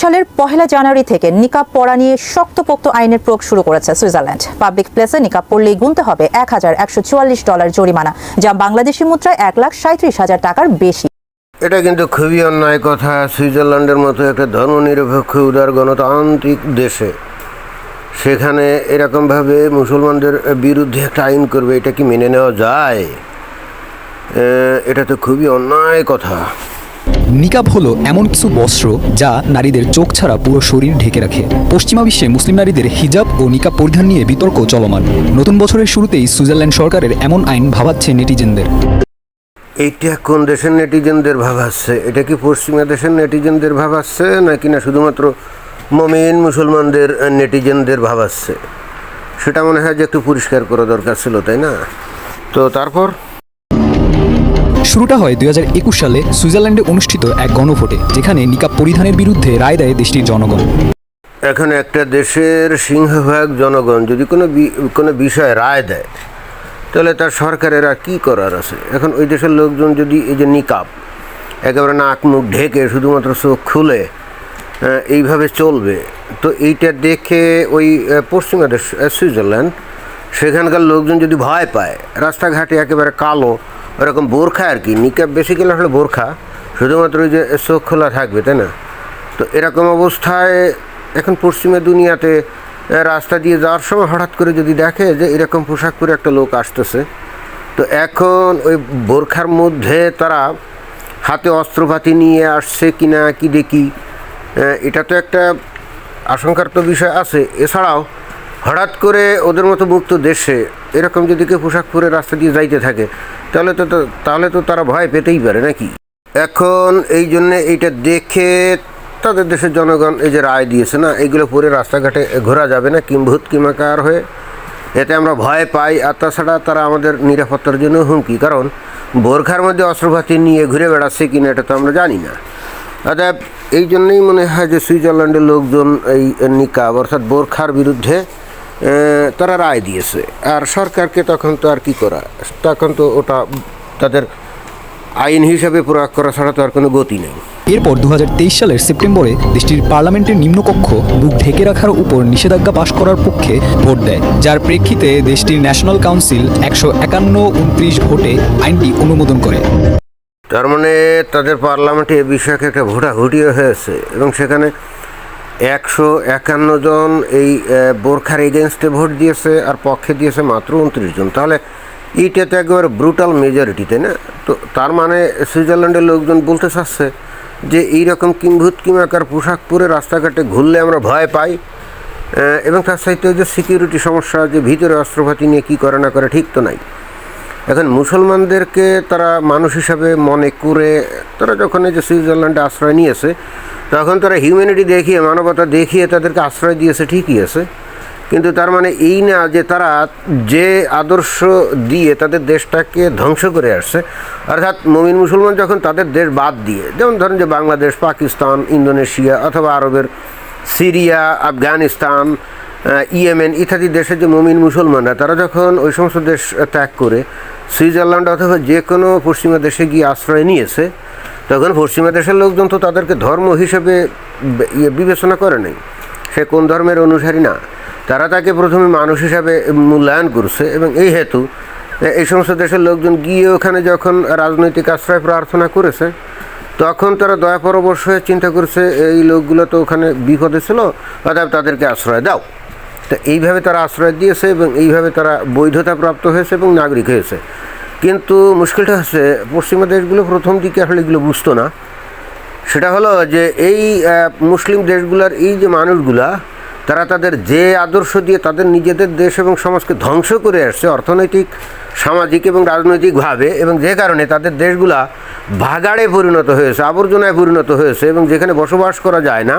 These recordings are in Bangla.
সালের পহেলা জানুয়ারি থেকে নিকাব পড়া নিয়ে শক্তপোক্ত আইনের প্রয়োগ শুরু করেছে সুইজারল্যান্ড। পাবলিক প্লেসে নিকাব পড়লেই গুনতে হবে এক হাজার একশো চুয়াল্লিশ ডলার জরিমানা, যা বাংলাদেশি মুদ্রায় এক লাখ সাঁত্রিশ হাজার টাকার বেশি। এটা কিন্তু খুবই অন্যায় কথা। সুইজারল্যান্ডের মতো একটা ধর্মনিরপেক্ষ, উদার গণতান্ত্রিক দেশে সেখানে এরকমভাবে মুসলমানদের বিরুদ্ধে একটা আইন করবে, এটা কি মেনে নেওয়া যায়? এটা তো খুবই অন্যায় কথা। নিকাব হলো এমন কিছু বস্ত্র যা নারীদের চোখ ছাড়া পুরো শরীর ঢেকে রাখে। পশ্চিমা বিশ্বে মুসলিম নারীদের হিজাব ও নিকাব পরিধান নিয়ে বিতর্ক চলমান। নতুন বছরের শুরুতেই সুইজারল্যান্ড সরকারের এমন আইন ভাবাচ্ছে নেটিজেনদের। এইটা কোন দেশের নেটিজেনদের ভাব আসছে এটা কি পশ্চিমা দেশের নেটিজেনদের ভাব আসছে নাকি না শুধুমাত্র মমিন মুসলমানদের নেটিজেনদের ভাব আসছে সেটা মনে হয় যে একটু পরিষ্কার করা দরকার ছিল, তাই না? তো তারপর? শুরুটা হয় দুই হাজার একুশ সালে সুইজারল্যান্ডে অনুষ্ঠিত এক গণভোটে, যেখানে নিকাব পরিধানের বিরুদ্ধে রায় দেয় দেশটির জনগণ। এখন একটা দেশের সিংহভাগ জনগণ যদি কোনো কোনো বিষয়ে রায় দেয়, তাহলে তার সরকারের আর কী করার আছে? এখন ওই দেশের লোকজন যদি এই যে নিকাব, একেবারে নাক মুখ ঢেকে শুধুমাত্র চোখ খুলে এইভাবে চলবে, তো এইটা দেখে ওই পশ্চিমা দেশ সুইজারল্যান্ড, সেখানকার লোকজন যদি ভয় পায়, রাস্তাঘাটে একেবারে কালো ওরকম বোরখা আর কি, নিকাব বেসিক্যালি আসলে বোরখা, শুধুমাত্র ওই যে চোখ খোলা থাকবে, তাই না? তো এরকম অবস্থায় এখন পশ্চিমা দুনিয়াতে রাস্তা দিয়ে যাওয়ার সময় হঠাৎ করে যদি দেখে যে এরকম পোশাক পরে একটা লোক আসতেছে, তো এখন ওই বোরখার মধ্যে তারা হাতে অস্ত্রপাতি নিয়ে আসছে কিনা, কি দেখি এটা তো একটা আশঙ্কার তো বিষয় আছে। এছাড়াও হঠাৎ করে ওদের মতো মুক্ত দেশে এরকম যদি কেউ পোশাক পরে রাস্তা দিয়ে যাইতে থাকে, তাহলে তো তাহলে তো তারা ভয় পেতেই পারে নাকি? এখন এই জন্যে এইটা দেখে তাদের দেশের জনগণ এই যে রায় দিয়েছে না এইগুলো পরে রাস্তাঘাটে ঘোরা যাবে না, কিম্ভূত কিমাকার হয়ে। এতে আমরা ভয় পাই, আর তাছাড়া তারা আমাদের নিরাপত্তার জন্য হুমকি, কারণ বোরখার মধ্যে অস্ত্রপাতি নিয়ে ঘুরে বেড়াচ্ছে কিনা এটা তো আমরা জানি না। অতএব এই জন্যই মনে হয় যে সুইজারল্যান্ডের লোকজন এই নিকাব, অর্থাৎ বোরখার বিরুদ্ধে তারা রায় দিয়েছে। আর সরকারকে তখন তো আর কি করা? তখন তো ওটা তাদের আইন হিসাবে প্রয়োগ করা ছাড়া তো আর কোনো গতি নেই। এরপর দু হাজার তেইশ সালের সেপ্টেম্বরে দেশটির পার্লামেন্টের নিম্নকক্ষ বুক ঢেকে রাখার উপর নিষেধাজ্ঞা পাশ করার পক্ষে ভোট দেয় যার প্রেক্ষিতে দেশটির ন্যাশনাল কাউন্সিল একশো একান্ন উনত্রিশ ভোটে আইনটি অনুমোদন করে। তার মানে তাদের পার্লামেন্টে এ বিষয়কে একটা ভোটাভুটিও হয়েছে এবং সেখানে একশো একান্ন জন এই বোরখার এগেনস্টে ভোট দিয়েছে আর পক্ষে দিয়েছে মাত্র উনত্রিশ জন। তাহলে এইটা তো একেবারে ব্রুটাল মেজরিটি তাই না? তো তার মানে সুইজারল্যান্ডের লোকজন বলতে চাচ্ছে যে এইরকম কিম্ভূত কিমাকার পোশাক পরে রাস্তাঘাটে ঘুরলে আমরা ভয় পাই এবং তার সাথে যে সিকিউরিটি সমস্যা, যে ভিতরে অস্ত্রপাতি নিয়ে কী করে না করে ঠিক তো নাই। এখন মুসলমানদেরকে তারা মানুষ হিসাবে মনে করে, তারা যখন এই যে সুইজারল্যান্ডে আশ্রয় নিয়েছে, তখন তারা হিউম্যানিটি দেখিয়ে, মানবতা দেখিয়ে তাদেরকে আশ্রয় দিয়েছে, ঠিকই আছে। কিন্তু তার মানে এই না যে তারা যে আদর্শ দিয়ে তাদের দেশটাকে ধ্বংস করে আসছে, অর্থাৎ মমিন মুসলমান যখন তাদের দেশ বাদ দিয়ে, যেমন ধরেন যে বাংলাদেশ, পাকিস্তান, ইন্দোনেশিয়া অথবা আরবের সিরিয়া, আফগানিস্তান ইয়েমেন ইত্যাদি দেশের যে মমিন মুসলমানরা, তারা যখন ওই সমস্ত দেশ ত্যাগ করে সুইজারল্যান্ড অথবা যে কোনো পশ্চিমা দেশে গিয়ে আশ্রয় নিয়েছে, তখন পশ্চিমা দেশের লোকজন তো তাদেরকে ধর্ম হিসেবে ইয়ে বিবেচনা করে নাই। সে কোন ধর্মের অনুসারী না। তারা তাকে প্রথমে মানুষ হিসাবে মূল্যায়ন করছে এবং এই হেতু এই সমস্ত দেশের লোকজন গিয়ে ওখানে যখন রাজনৈতিক আশ্রয় প্রার্থনা করেছে, তখন তারা দয়া পরবশ হয়ে চিন্তা করছে, এই লোকগুলো তো ওখানে বিপদে ছিল, অতএব তাদেরকে আশ্রয় দাও। তো এইভাবে তারা আশ্রয় দিয়েছে এবং এইভাবে তারা বৈধতা প্রাপ্ত হয়েছে এবং নাগরিক হয়েছে। কিন্তু মুশকিলটা হচ্ছে, পশ্চিমা দেশগুলো প্রথম দিকে আসলে এগুলো বুঝতো না। সেটা হলো যে এই মুসলিম দেশগুলোর এই যে মানুষগুলা, তারা তাদের যে আদর্শ দিয়ে তাদের নিজেদের দেশ এবং সমাজকে ধ্বংস করে আসছে অর্থনৈতিক, সামাজিক এবং রাজনৈতিকভাবে এবং যে কারণে তাদের দেশগুলা ভাগাড়ে পরিণত হয়েছে, আবর্জনায় পরিণত হয়েছে এবং যেখানে বসবাস করা যায় না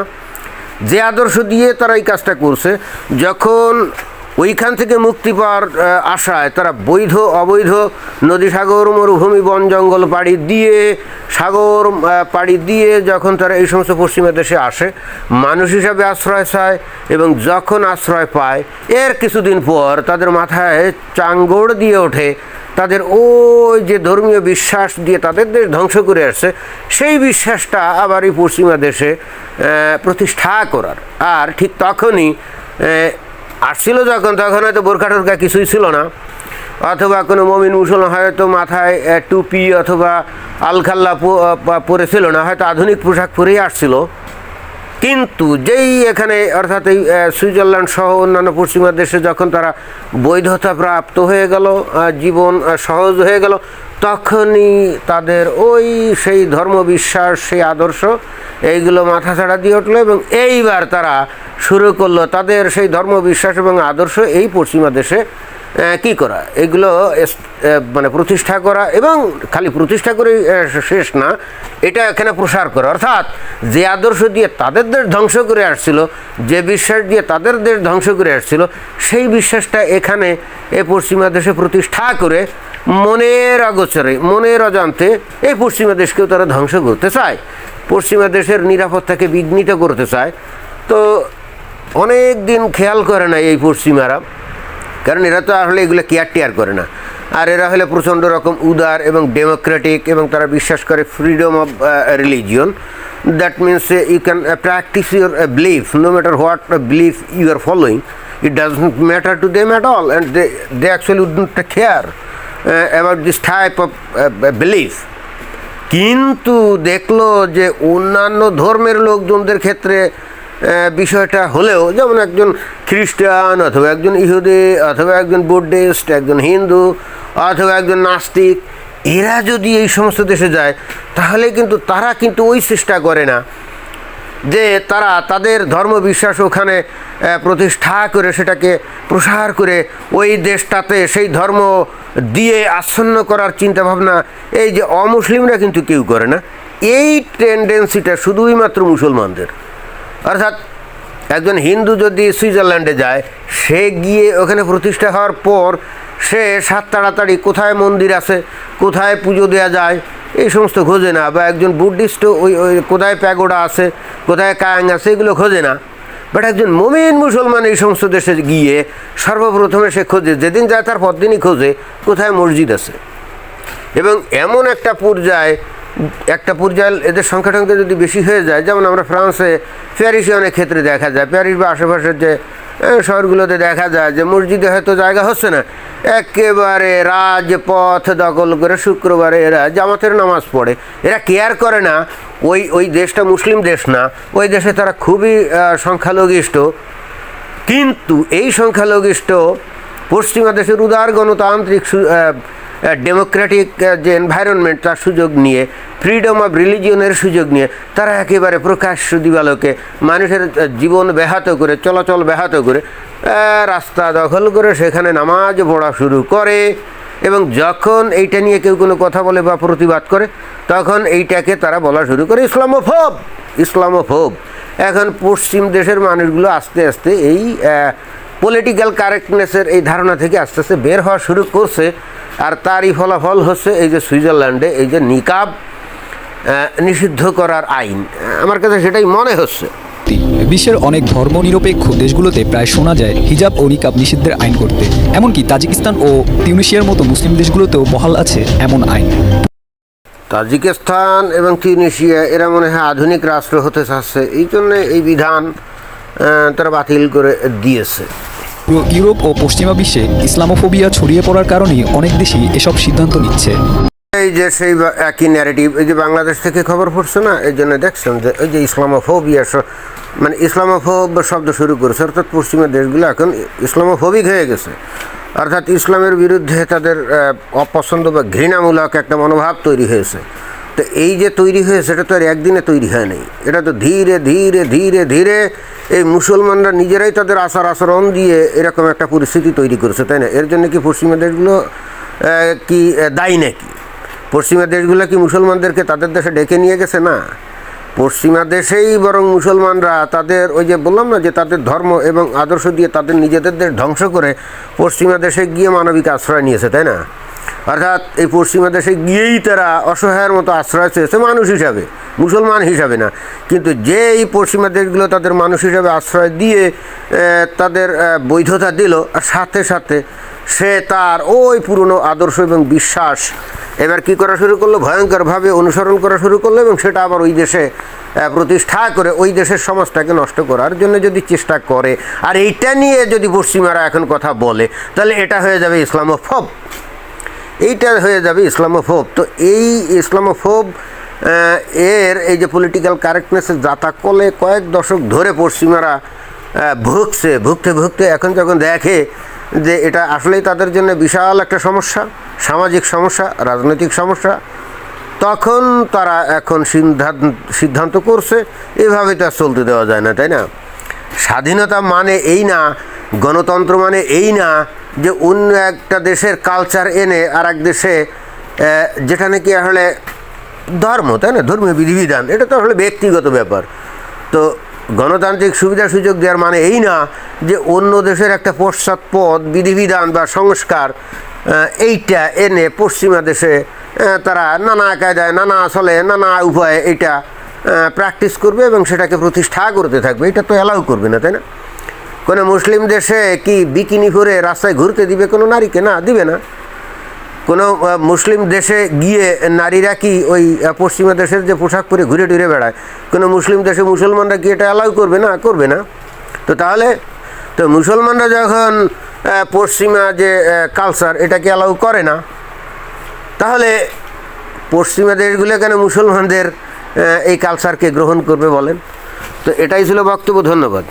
যে আদর্শ দিয়ে তারা এই কাজটা করছে, যখন ওইখান থেকে মুক্তি পাওয়ার আশায় তারা বৈধ, অবৈধ নদী সাগর, মরুভূমি, বন, জঙ্গল পাড়ি দিয়ে, সাগর পাড়ি দিয়ে যখন তারা এই সমস্ত পশ্চিমা দেশে আসে, মানুষ হিসাবে আশ্রয় চায় এবং যখন আশ্রয় পায়, এর কিছুদিন পর তাদের মাথায় চাঙ্গড় দিয়ে ওঠে তাদের ওই যে ধর্মীয় বিশ্বাস দিয়ে তাদের দেশ ধ্বংস করে আসছে, সেই বিশ্বাসটা আবার এই পশ্চিমা দেশে প্রতিষ্ঠা করার। আর ঠিক তখনই আসছিল যখন, তখন হয়তো বোরখা টোরখা কিছুই ছিল না। অথবা কোনো মমিন মুসলমান হয়তো মাথায় টুপি অথবা আলখাল্লা পরেছিল না, হয়তো আধুনিক পোশাক পরেই আসছিল। কিন্তু যেই এখানে অর্থাৎ এই সুইজারল্যান্ড সহ অন্যান্য পশ্চিমা দেশে যখন তারা বৈধতা প্রাপ্ত হয়ে গেল জীবন সহজ হয়ে গেল, তখনই তাদের ওই সেই ধর্মবিশ্বাস সেই আদর্শ, এইগুলো মাথা ছাড়া দিয়ে উঠল এবং এইবার তারা শুরু করল তাদের সেই ধর্মবিশ্বাস এবং আদর্শ এই পশ্চিমা দেশে কি করা? এগুলো মানে প্রতিষ্ঠা করা এবং খালি প্রতিষ্ঠা করে শেষ না, এটা এখানে প্রসার করা। অর্থাৎ যে আদর্শ দিয়ে তাদের দেশ ধ্বংস করে আসছিল, যে বিশ্বাস দিয়ে তাদের দেশ ধ্বংস করে আসছিল, সেই বিশ্বাসটা এখানে এ পশ্চিমা দেশে প্রতিষ্ঠা করে মনের অগোচরে, মনের অজান্তে এই পশ্চিমা দেশকেও তারা ধ্বংস করতে চায়। পশ্চিমা দেশের নিরাপত্তাকে বিঘ্নিত করতে চায়। তো অনেক দিন খেয়াল করে না এই পশ্চিমারা। কারণ এরা তো আসলে এগুলো কেয়ার টেয়ার করে না। আর এরা হলে প্রচণ্ড রকম উদার এবং ডেমোক্রেটিক এবং তারা বিশ্বাস করে freedom of religion that means you can practice your belief no matter what belief you are following it does matter to them at all and they they actually would not care about this type of belief কিন্তু দেখল যে অন্যান্য ধর্মের লোকজনদের ক্ষেত্রে বিষয়টা হলেও যেমন একজন খ্রিস্টান অথবা একজন ইহুদি অথবা একজন বুদ্ধিস্ট, একজন হিন্দু অথবা একজন নাস্তিক, এরা যদি এই সমস্ত দেশে যায়, তাহলে কিন্তু তারা কিন্তু ওই চেষ্টা করে না যে তারা তাদের ধর্ম বিশ্বাস ওখানে প্রতিষ্ঠা করে সেটাকে প্রসার করে ওই দেশটাতে সেই ধর্ম দিয়ে আচ্ছন্ন করার চিন্তাভাবনা এই যে অমুসলিমরা কিন্তু কেউ করে না। এই টেন্ডেন্সিটা শুধুই মাত্র মুসলমানদের। অর্থাৎ একজন হিন্দু যদি সুইজারল্যান্ডে যায়, সে গিয়ে ওখানে প্রতিষ্ঠা হওয়ার পর সে সাত তাড়াতাড়ি কোথায় মন্দির আছে, কোথায় পুজো দেওয়া যায়, এই সমস্ত খোঁজে না, বা একজন বুদ্ধিস্ট ওই ওই কোথায় প্যাগোডা আছে, কোথায় কায়াং আছে, এগুলো খোঁজে না। বাট একজন মমিন মুসলমান এই সমস্ত দেশে গিয়ে সর্বপ্রথমে সে খোঁজে, যেদিন যায় তার পরদিনই খোঁজে কোথায় মসজিদ আছে। এবং এমন একটা পর্যায়ে একটা পর্যায়ে এদের সংখ্যা সংখ্যা যদি বেশি হয়ে যায়, যেমন আমরা ফ্রান্সে প্যারিসে অনেক ক্ষেত্রে দেখা যায়। প্যারিস বা আশেপাশের যে শহরগুলোতে দেখা যায় যে, মসজিদে হয়তো জায়গা হচ্ছে না। একেবারে রাজপথ দখল করে শুক্রবারে এরা জামাতের নামাজ পড়ে। এরা কেয়ার করে না, ওই ওই দেশটা মুসলিম দেশ না। ওই দেশে তারা খুবই সংখ্যালঘিষ্ঠ। কিন্তু এই সংখ্যালঘিষ্ঠ পশ্চিমা দেশের উদার গণতান্ত্রিক ডেমোক্রেটিক যে এনভায়রনমেন্ট তার সুযোগ নিয়ে ফ্রিডম অফ রিলিজিয়নের সুযোগ নিয়ে, তারা একেবারে প্রকাশ্য দিবালোকে মানুষের জীবন ব্যাহত করে, চলাচল ব্যাহত করে রাস্তা দখল করে সেখানে নামাজ পড়া শুরু করে। এবং যখন এইটা নিয়ে কেউ কোনো কথা বলে বা প্রতিবাদ করে, তখন এইটাকে তারা বলা শুরু করে ইসলামোফোব ইসলামোফোব। এখন পশ্চিম দেশের মানুষগুলো আস্তে আস্তে এই পলিটিক্যাল কারেক্টনেসের এই ধারণা থেকে আস্তে আস্তে বের হওয়া শুরু করছে। আর তারই ফলাফল হচ্ছে এই যে সুইজারল্যান্ডে এই যে নিকাব নিষিদ্ধ করার আইন। আমার কাছে সেটাই মনে হচ্ছে। বিশ্বের অনেক ধর্মনিরপেক্ষ দেশগুলোতে প্রায় শোনা যায় হিজাব ও নিকাব নিষিদ্ধের আইন করতে। এমনকি তাজিকিস্তান ও তিউনিশিয়ার মতো মুসলিম দেশগুলোতেও বহাল আছে এমন আইন। তাজিকিস্তান এবং তিউনিশিয়া এরা মনে হয় আধুনিক রাষ্ট্র হতে চাচ্ছে। এই জন্যে এই বিধান তারা বাতিল করে দিয়েছে। পুরো ইউরোপ ও পশ্চিমা বিশ্বে ইসলামোফোবিয়া ছড়িয়ে পড়ার কারণেই অনেক দেশই এসব সিদ্ধান্ত নিচ্ছে। এই যে সেই একই ন্যারেটিভ এই যে বাংলাদেশ থেকে খবর পড়ছে না, এই জন্য দেখছেন যে ওই যে ইসলামোফোবিয়া মানে ইসলামোফোব শব্দ শুরু করেছে, অর্থাৎ পশ্চিমা দেশগুলো এখন ইসলামোফোবিক হয়ে গেছে। অর্থাৎ ইসলামের বিরুদ্ধে তাদের অপছন্দ বা ঘৃণামূলক একটা মনোভাব তৈরি হয়েছে। তো এই যে তৈরি হয়ে, সেটা তো আর একদিনে তৈরি হয় নাই। এটা তো ধীরে ধীরে ধীরে ধীরে এই মুসলমানরা নিজেরাই তাদের আচার আচরণ দিয়ে এরকম একটা পরিস্থিতি তৈরি করেছে, তাই না? এর জন্য কি পশ্চিমা দেশগুলো কি দায়ী নাকি? পশ্চিমা দেশগুলো কি মুসলমানদেরকে তাদের দেশে ডেকে নিয়ে গেছে? না। পশ্চিমা দেশেই বরং মুসলমানরা তাদের ওই যে বললাম না যে তাদের ধর্ম এবং আদর্শ দিয়ে তাদের নিজেদের দেশ ধ্বংস করে পশ্চিমা দেশে গিয়ে মানবিক আশ্রয় নিয়েছে, তাই না? অর্থাৎ এই পশ্চিমা দেশে গিয়েই তারা অসহায়ের মতো আশ্রয় চেয়েছে মানুষ হিসাবে, মুসলমান হিসাবে না। কিন্তু যে এই পশ্চিমা দেশগুলো তাদের মানুষ হিসাবে আশ্রয় দিয়ে তাদের বৈধতা দিল সাথে সাথে সে তার ওই পুরনো আদর্শ এবং বিশ্বাস এবার কি করা শুরু করল? ভয়ঙ্করভাবে অনুসরণ করা শুরু করল এবং সেটা আবার ওই দেশে প্রতিষ্ঠা করে ওই দেশের সমাজটাকে নষ্ট করার জন্য যদি চেষ্টা করে। আর এইটা নিয়ে যদি পশ্চিমারা এখন কথা বলে, তাহলে এটা হয়ে যাবে ইসলামোফব। এইটা হয়ে যাবে ইসলামোফোব। তো এই ইসলামোফোব এর এই যে পলিটিক্যাল কারেক্টনেসের জাতাকলে কয়েক দশক ধরে পশ্চিমারা ভুগছে, ভুগতে ভুগতে এখন যখন দেখে যে এটা আসলেই তাদের জন্য বিশাল একটা সমস্যা, সামাজিক সমস্যা, রাজনৈতিক সমস্যা, তখন তারা এখন সিদ্ধান্ত সিদ্ধান্ত করছে এভাবে তো চলতে দেওয়া যায় না, তাই না? স্বাধীনতা মানে এই না, গণতন্ত্র মানে এই না যে অন্য একটা দেশের কালচার এনে আর এক দেশে যেটা নাকি আসলে ধর্ম, তাই না? ধর্মীয় বিধিবিধান, এটা তো আসলে ব্যক্তিগত ব্যাপার। তো গণতান্ত্রিক সুবিধা সুযোগ দেওয়ার মানে এই না যে অন্য দেশের একটা পশ্চাৎপদ বিধিবিধান বা সংস্কার এইটা এনে পশ্চিমা দেশে তারা নানা কায়দায়, নানা আসলে নানা উপায়ে এটা প্র্যাকটিস করবে এবং সেটাকে প্রতিষ্ঠা করতে থাকবে। এটা তো অ্যালাউ করবে না, তাই না? কোনো মুসলিম দেশে কি বিকিনি করে রাস্তায় ঘুরতে দিবে? কোনো নারীকে না, দিবে না। কোনো মুসলিম দেশে গিয়ে নারীরা কি ওই পশ্চিমা দেশের যে পোশাক পরে ঘুরে টুরে বেড়ায়? কোনো মুসলিম দেশে মুসলমানরা কি এটা অ্যালাউ করবে না? করবে না। তো তাহলে, তো মুসলমানরা যখন পশ্চিমা যে কালচার এটাকে অ্যালাউ করে না? তাহলে পশ্চিমা দেশগুলো কেন মুসলমানদের এই কালচারকে গ্রহণ করবে বলেন? তো এটাই ছিল বক্তব্য, ধন্যবাদ।